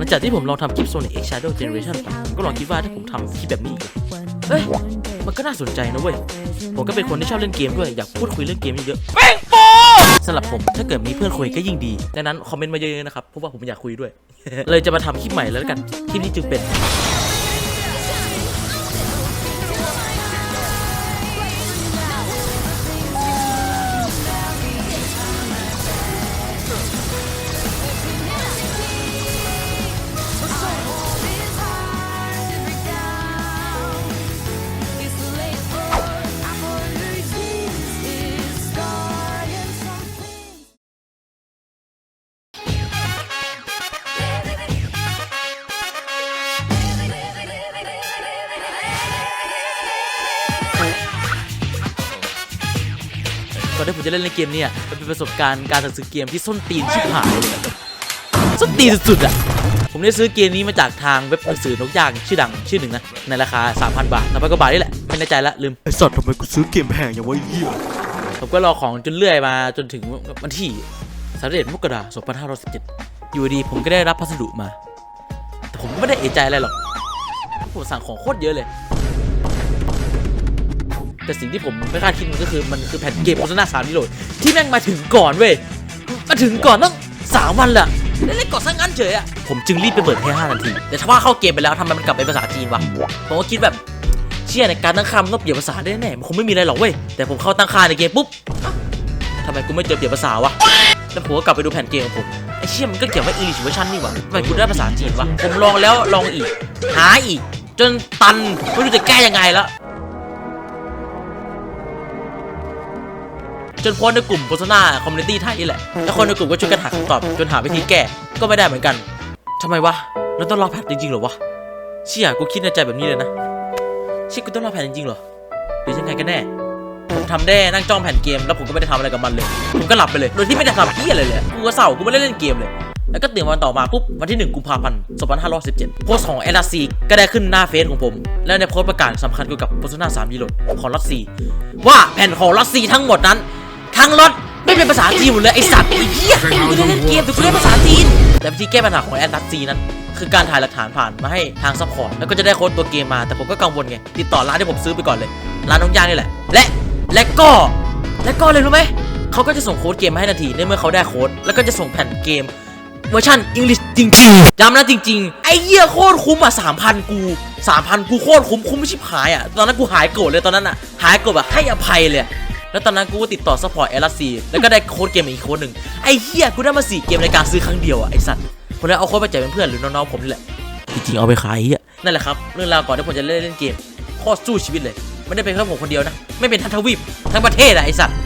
ลังจากที่ผมลองทำคลิป Sonic X Shadow Generation ไปผมก็ลองคิดว่าถ้าผมทำคลิปแบบนี้อีกเอ้ย มันก็น่าสนใจนะเว้ย ผมก็เป็นคนที่ชอบเล่นเกมด้วย อยากพูดคุยเรื่องเกมเยอะๆแป้งโปสำหรับผมถ้าเกิดมีเพื่อนคุยก็ยิ่งดี ดังนั้นคอมเมนต์มาเยอะๆนะครับ เพราะว่าผมอยากคุยด้วย เลยจะมาทำคลิปใหม่แล้วกัน คลิปนี้จึงเป็น อนที่ผมจะเล่นในเกมเนี่ยมันเป็นประสบการณ์การซื้อเกมที่ส้นตีนชิบหายเลยแบบส้นตีนสุดๆอะผมได้ซื้อเกมนี้มาจากทางเว็บหนังสือนกย่างชื่อดังชื่อหนึ่งนะ ในราคา 3,000 บาท3,000กว่าบาทนี่แหละ ไม่แน่ใจละลืม ไอสัตว์ทำไมกูซื้อเกมแพงอย่างวะไอ้เหี้ยผมก็รอของจนเรื่อยมาจนถึงวันที่31มกราคม2517อยู่ดีผมก็ได้รับพัสดุมา แต่ผมไม่ได้เอะใจอะไรหรอกผมสั่งของโคตรเยอะเลย แต่สิ่งที่ผมไม่คาดคิดมันก็คือมันคือแผ่นเกมโฆษณาสามนิโหลดที่แม่งมาถึงก่อนเว้ยมาถึงก่อนต้องสามวันแหละเล่นๆก่อนซะงั้นเฉยอะผมจึงรีบไปเปิดให้5นาที แต่ถ้าว่าเข้าเกมไปแล้วทำไมมันกลับเป็นภาษาจีนวะผมก็คิดแบบเชี่ยในการตั้งค่ามันต้องเปลี่ยนภาษาได้แน่มันคงไม่มีอะไรหรอกเว้ยแต่ผมเข้าตั้งค่าในเกมปุ๊บทำไมกูไม่เจอเปลี่ยนภาษาวะแล้วผมก็กลับไปดูแผ่นเกมของผมไอ้เชี่ยมันก็เขียนว่า English version นี่หว่าทำไมกูได้ภาษาจีนวะผมลองแล้วลองอีก หาอีก จนตันไม่รู้จะแก้ยังไงแล้ว จนโพสต์ในกลุ่มโฆษณาคอมมูนิตี้ไทยนี่แหละ แล้วคนในกลุ่มก็ช่วยกันหาคำตอบ จนหาวิธีแก้ก็ไม่ได้เหมือนกันทำไมวะเราต้องรอแพทจริงๆเหรอวะเชี่ยกูคิดในใจแบบนี้เลยนะเชี่ยกูต้องรอแผ่นจริงๆเหรอหรือยังไงกันแน่ผมทำได้นั่งจ้องแผ่นเกม แล้วผมก็ไม่ได้ทำอะไรกับมันเลย ผมก็หลับไปเลย โดยที่ไม่ได้ทำเพี้ยอะไรเลยกูก็เศร้ากูไม่ได้เล่นเกมเลย แล้วก็ตื่นวันต่อมาปุ๊บวันที่ 1 กุมภาพันธ์ 2517 โพสต์ของ l อ c ก็ได้ขึ้นหน้าเฟซของผม แล้วในโพสต์ประกาศสำคัญเกี่ยวกับโฆษณา3ยีโหลดของรัสซีว่าแผ่นของรัสซีทั้งหมดนั้น ทั้งรถไม่เป็นภาษาจีนหมดเลยไอสัตว์ไอ้เหี้ยกูจะเล่นเกมแต่กูเล่นภาษาจีนแต่วิธีแก้ปัญหาของแอนดัสซีนั้นคือการถ่ายหลักฐานผ่านมาให้ทางซัพพอร์ตแล้วก็จะได้โค้ดตัวเกมมาแต่ผมก็กังวลไงติดต่อร้านที่ผมซื้อไปก่อนเลย ร้านน้องย่างนี่แหละ และและก็และก็เลยรู้ไหมเขาก็จะส่งโค้ดเกมมาให้ทันทีในเมื่อเขาได้โค้ดแล้วก็จะส่งแผ่นเกมเวอร์ชันอังกฤษจริงๆย้ำนะจริง ๆ ไอ้เหี้ยโคตรคุ้มอะสามพันกูสามพันกูโคตรคุ้มคุ้มไม่ชิบหายอะตอนนั้นกูหายโกรธเลยตอนนั้นอะหายโกรธแบบให้อภัยเลย แล้วตอนนั้นกูก็ติดต่อซัพพอร์ตเอลซีแล้วก็ได้โค้ดเกมอีกโค้ดหนึ่งไอ้เหี้ยกูได้มาสี่เกมในการซื้อครั้งเดียวอะไอ้สัตว์คนนั้นเอาโค้ดไปแจกเป็นเพื่อนหรือน้องๆผมนี่แหละจริงๆเอาไปขายไอ้เหี้ยนั่นแหละครับเรื่องราวก่อนที่ผมจะเล่นเล่นเกมโคตรสู้ชีวิตเลยไม่ได้เป็นแค่ผมคนเดียวนะไม่เป็นทั้งทวีปทั้งประเทศอะไอ้สัตว์